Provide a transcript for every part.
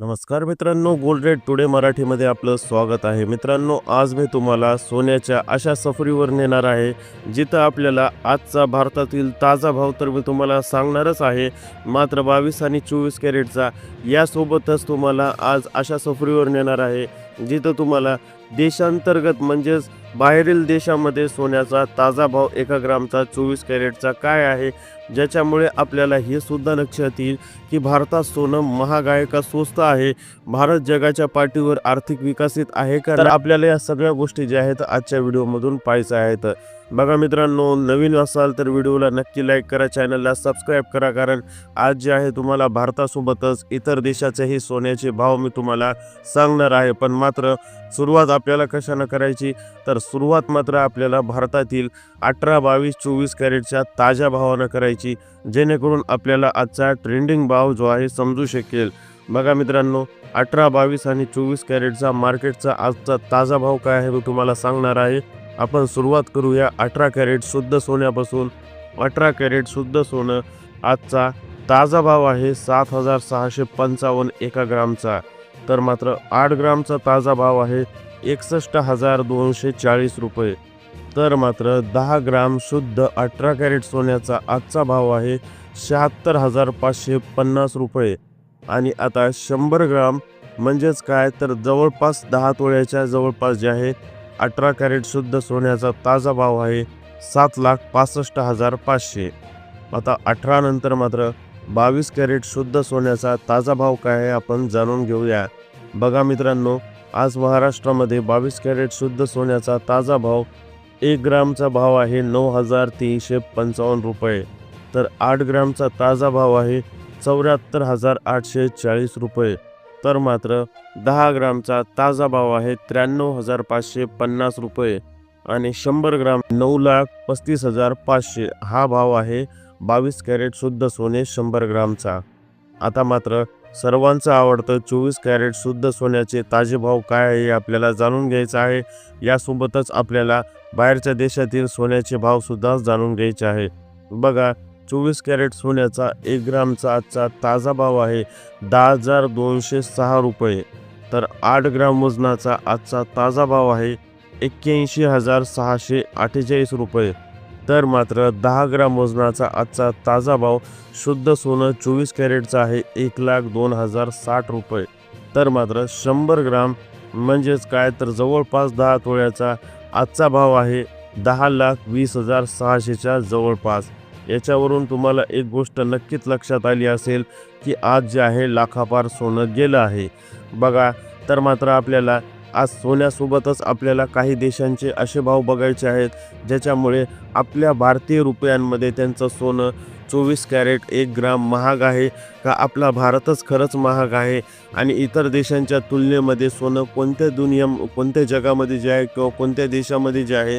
नमस्कार मित्रांनो gold red today मराठीमध्ये आपलं स्वागत आहे. मित्रांनो आज मी तुम्हाला सोन्याच्या अशा सफरीवर नेणार आहे जिथं आपल्याला आजचा भारतातील ताजा भाव तर मी तुम्हाला सांगणारच आहे. मात्र बावीस आणि चोवीस कॅरेटचा यासोबतच तुम्हाला आज अशा सफरीवर नेणार आहे. जिथं तुम्हाला देशांतर्गत म्हणजेच बाहेरील देशामध्ये सोन्याचा ताजा भाव एका ग्रामचा चोवीस कॅरेटचा काय आहे? ज्याच्यामुळे आपल्याला हे सुद्धा लक्षात येईल की भारतात सोनं महाग आहे का स्वस्त आहे. भारत जगाच्या पाठीवर आर्थिक विकसित आहे का तर आपल्याला या सगळ्या गोष्टी ज्या आहेत आजच्या व्हिडिओमधून पाहायचं आहेत बघा मित्रांनो नवीन असाल तर व्हिडिओला नक्की लाईक करा चॅनलला सबस्क्राईब करा कारण आज जे आहे तुम्हाला भारतासोबतच इतर देशाचेही सोन्याचे भाव मी तुम्हाला सांगणार आहे. पण मात्र सुरुवात आपल्याला कशानं करायची? तर सुरुवात मात्र आपल्याला भारतातील अठरा बावीस चोवीस कॅरेटच्या ताज्या भावानं करायची जेणेकरून आपल्याला आजचा ट्रेंडिंग भाव जो आहे समजू शकेल. बघा मित्रांनो अठरा बावीस आणि चोवीस कॅरेटचा मार्केटचा आजचा ताजा भाव काय आहे मी तुम्हाला सांगणार आहे. आपण सुरुवात करूया अठरा कॅरेट शुद्ध सोन्यापासून. अठरा कॅरेट शुद्ध सोनं. आजचा ताजा भाव आहे सात हजार सहाशे पंचावन्न एका ग्रामचा. तर मात्र आठ ग्रामचा ताजा भाव आहे एकसष्ट हजार दोनशे चाळीस रुपये. तर मात्र दहा ग्राम शुद्ध अठरा कॅरेट सोन्याचा आजचा भाव आहे शहात्तर हजार पाचशे पन्नास रुपये. आणि आता शंभर ग्राम म्हणजेच काय? तर जवळपास दहा तोळ्याच्या जवळपास जे आहे अठरा कॅरेट शुद्ध सोन्याचा ताजा भाव आहे सात लाख पासष्ट हजार पाचशे. आता अठरा नंतर मात्र बावीस कॅरेट शुद्ध सोन्याचा ताजा भाव काय आहे आपण जाणून घेऊया. बघा मित्रांनो आज महाराष्ट्रामध्ये बावीस कॅरेट शुद्ध सोन्याचा ताजा भाव एक ग्रामचा भाव आहे नऊ हजार तीनशे पंचावन्न रुपये. तर आठ ग्रामचा ताजा भाव आहे चौऱ्याहत्तर हजार आठशे चाळीस रुपये. तर मात्र दहा ग्रामचा ताजा भाव आहे त्र्याण्णव हजार पाचशे पन्नास रुपये आणि शंभर ग्राम नऊ लाख पस्तीस हजार पाचशे. हा भाव आहे बावीस कॅरेट शुद्ध सोने शंभर ग्रामचा. आता मात्र सर्वांचं आवडतं चोवीस कॅरेट शुद्ध सोन्याचे ताजे भाव काय आहे हे आपल्याला जाणून घ्यायचं आहे. यासोबतच आपल्याला बाहेरच्या देशातील सोन्याचे भावसुद्धा जाणून घ्यायचे आहे. बघा चोवीस कॅरेट सोन्याचा एक ग्रामचा आजचा ताजा भाव आहे दहा हजार दोनशे सहा रुपये. तर आठ ग्राम वजनाचा आजचा ताजा भाव आहे एक्क्याऐंशी हजार सहाशे अठ्ठेचाळीस रुपये. तर मात्र दहा ग्राम वजनाचा आजचा ताजा भाव शुद्ध सोनं चोवीस कॅरेटचा आहे एक लाख दोन हजार साठ रुपये. तर मात्र शंभर ग्राम म्हणजेच काय तर जवळपास दहा तोळ्याचा आजचा भाव आहे दहा लाख वीस हजार सहाशेच्या जवळपास. याच्यावरून तुम्हाला एक गोष्ट नक्कीच लक्षात आली असेल की आज जे आहे लाखापार सोनं गेलं आहे. बघा तर मात्र आपल्याला आज सोन्यासोबतच आपल्याला काही देशांचे असे भाव बघायचे आहेत ज्याच्यामुळे आपल्या भारतीय रुपयांमध्ये त्यांचं सोनं चोवीस कॅरेट एक ग्राम महाग आहे का आपला भारतच खरंच महाग आहे? आणि इतर देशांच्या तुलनेमध्ये सोनं कोणत्या दुनिया कोणत्या जगामध्ये जे आहे किंवा कोणत्या देशामध्ये जे आहे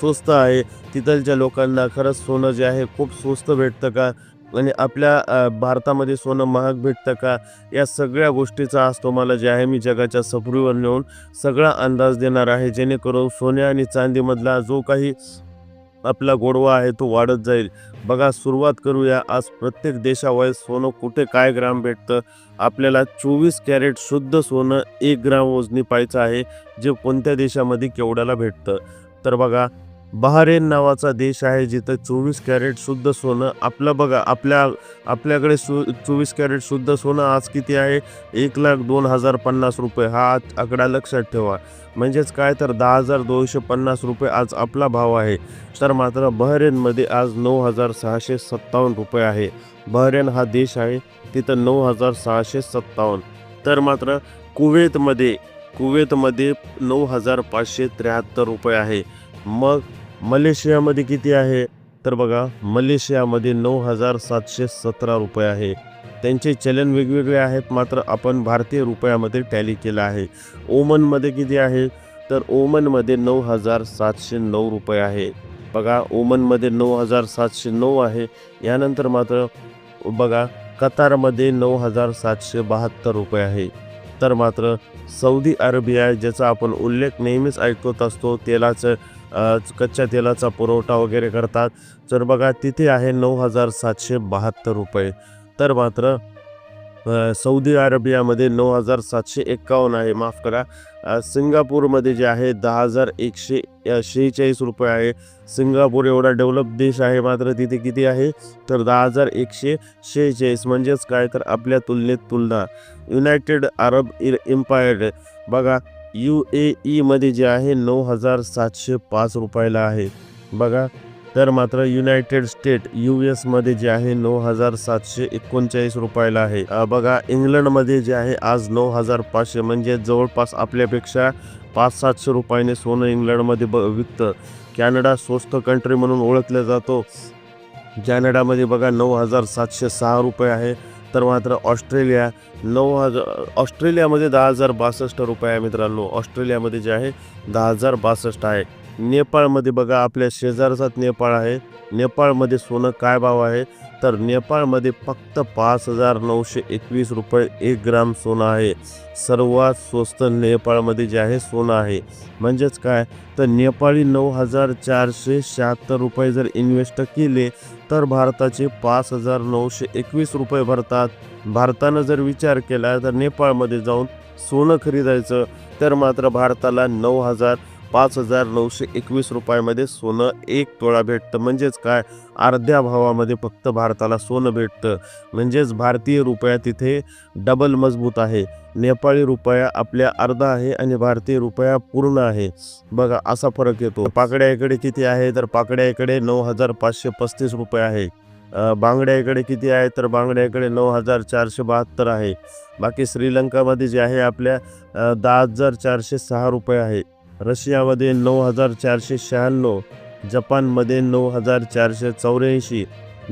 स्वस्त आहे? तिथलच्या लोकांना खरंच सोनं जे आहे खूप स्वस्त भेटतं का? आणि आपल्या भारतामध्ये सोनं महाग भेटतं का? या सगळ्या गोष्टीचा आज तुम्हाला जे आहे मी जगाच्या सफरीवर नेऊन सगळा अंदाज देणार आहे. जेणेकरून सोन्या आणि चांदीमधला जो काही आपला गोडवा आहे तो वाढत जाईल. बघा सुरुवात करूया. आज प्रत्येक देशावाईज सोनं कुठे काय ग्राम भेटतं? आपल्याला चोवीस कॅरेट शुद्ध सोनं एक ग्राम वजनी पाहायचं आहे जे कोणत्या देशामध्ये केवढ्याला भेटतं? तर बघा बहारेन नावाचा देश आहे जिथं चोवीस कॅरेट शुद्ध सोनं आपलं बघा आपल्या आपल्याकडे सु चोवीस कॅरेट शुद्ध सोनं आज किती आहे? एक लाख दोन हजार पन्नास रुपये. हा आज आकडा लक्षात ठेवा. म्हणजेच काय? तर दहा हजार दोनशे पन्नास रुपये आज आपला भाव आहे. तर मात्र बहरेनमध्ये आज नऊ हजार सहाशे सत्तावन्न रुपये आहे. बहरेन हा देश आहे तिथं नऊ हजार सहाशे सत्तावन्न. तर मात्र कुवेतमध्ये कुवेतमध्ये नऊ हजार पाचशे त्र्याहत्तर रुपये आहे. मग मलेशियामध्ये किती आहे? तर बघा मलेशियामध्ये नऊ हजार सातशे सतरा रुपये आहे. त्यांचे चलन वेगवेगळे आहेत मात्र आपण भारतीय रुपयामध्ये टॅली केलं आहे. ओमनमध्ये किती आहे? तर ओमनमध्ये नऊ हजार सातशे नऊ रुपये आहे. बघा ओमनमध्ये नऊ हजार सातशे नऊ आहे. यानंतर मात्र बघा कतारमध्ये नऊ हजार सातशे बहात्तर रुपये आहे. तर मात्र सौदी अरेबिया ज्याचा आपण उल्लेख नेहमीच ऐकत असतो तेलाचं कच्च्या तेलाचा पुरवठा वगैरे करतात. तर बघा तिथे आहे नऊ हजार सातशे बहात्तर रुपये. तर मात्र सौदी अरेबियामध्ये नऊ हजार सातशे एक्कावन्न आहे. माफ करा. सिंगापूरमध्ये जे आहे दहा हजार एकशे शेहेचाळीस रुपये आहे. सिंगापूर एवढा डेव्हलप देश आहे मात्र तिथे किती आहे? तर दहा हजार एकशे शेहेचाळीस. म्हणजेच काय? तर आपल्या तुलनेत तुलना. युनायटेड अरब इर एम्पायर. बघा यू ए ईमध्ये जे आहे नऊ हजार सातशे पाच रुपयाला आहे. बघा तर मात्र युनायटेड स्टेट यू एसमध्ये जे आहे नऊ हजार सातशे एकोणचाळीस रुपयाला आहे. बघा इंग्लंडमध्ये जे आहे आज नऊ हजार पाचशे म्हणजे जवळपास आपल्यापेक्षा पाच सातशे रुपयाने सोनं इंग्लंडमध्ये ब विकतं. कॅनडा स्वस्त कंट्री म्हणून ओळखला जातो. कॅनडामध्ये बघा नऊ हजार सातशे सहा रुपये आहे. तर मात्र ऑस्ट्रेलिया नऊ हजार ऑस्ट्रेलियामध्ये दहा हजार बासष्ट रुपये आहे मित्रांनो. ऑस्ट्रेलियामध्ये जे आहे दहा हजार बासष्ट आहे. नेपाळमध्ये बघा आपल्या शेजारचाच नेपाळ आहे. नेपाळमध्ये सोनं काय भाव आहे? तर नेपाळमध्ये फक्त पाच हजार नऊशे एकवीस रुपये एक ग्राम सोनं आहे. सर्वात स्वस्त नेपाळमध्ये जे आहे सोनं आहे. म्हणजेच काय? तर नेपाळी नऊ हजार चारशे शहात्तर रुपये जर इन्व्हेस्ट केले तर भारताचे पाच हजार नऊशे एकवीस रुपये भरतात. भारतानं जर विचार केला तर नेपाळमध्ये जाऊन सोनं खरेदायचं तर मात्र भारताला नऊ हजार पाच हजार नऊशे एकवीस रुपयामध्ये सोनं एक तोळा भेटतं. म्हणजेच काय? अर्ध्या भावामध्ये फक्त भारताला सोनं भेटतं. म्हणजेच भारतीय रुपया तिथे डबल मजबूत आहे. नेपाळी रुपया आपल्या अर्धा आहे आणि भारतीय रुपया पूर्ण आहे. बघा असा फरक येतो. पाकड्या इकडे किती आहे? तर पाकड्या इकडे नऊ हजार पाचशे पस्तीस रुपये आहे. बांगड्या इकडे किती आहे? तर बांगड्या इकडे नऊ हजार चारशे बहात्तर आहे. बाकी श्रीलंकामध्ये जे आहे आपल्या दहा हजार चारशे सहा रुपये आहे. रशियामध्ये नऊ हजार चारशे शहाण्णव जपानमध्ये नऊ हजार चारशे चौऱ्याऐंशी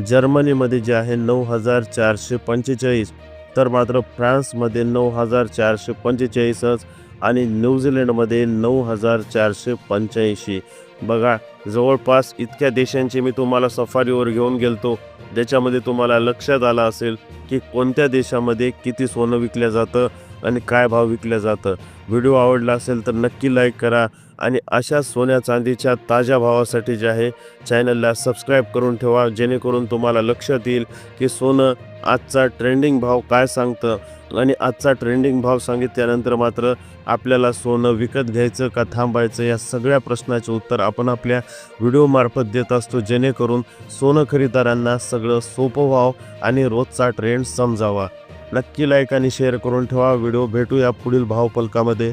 जर्मनीमध्ये जे आहे नऊ हजार चारशे पंचेचाळीस तर मात्र फ्रान्समध्ये नऊ हजार चारशे पंचेचाळीसच आणि न्यूझीलंडमध्ये नऊ हजार चारशे पंच्याऐंशी. बघा जवळपास इतक्या देशांची मी तुम्हाला सफारीवर घेऊन गेलतो ज्याच्यामध्ये तुम्हाला लक्षात आलं असेल की कोणत्या देशामध्ये किती सोनं विकलं जातं आणि काय भाव विकलं जातं. व्हिडिओ आवडला असेल तर नक्की लाईक करा आणि अशा सोन्या चांदीच्या ताज्या भावासाठी जे आहे चॅनलला सबस्क्राईब करून ठेवा जेणेकरून तुम्हाला लक्षात येईल की सोनं आजचा ट्रेंडिंग भाव काय सांगतं. आणि आजचा ट्रेंडिंग भाव सांगितल्यानंतर मात्र आपल्याला सोनं विकत घ्यायचं का थांबायचं या सगळ्या प्रश्नाचे उत्तर आपण आपल्या व्हिडिओमार्फत देत असतो. जेणेकरून सोनं खरेदीदारांना सगळं सोपं व्हावं आणि रोजचा ट्रेंड समजावा. नक्की लाईक आणि शेअर करून ठेवा. व्हिडिओ भेटूया पुढील भावपलकामध्ये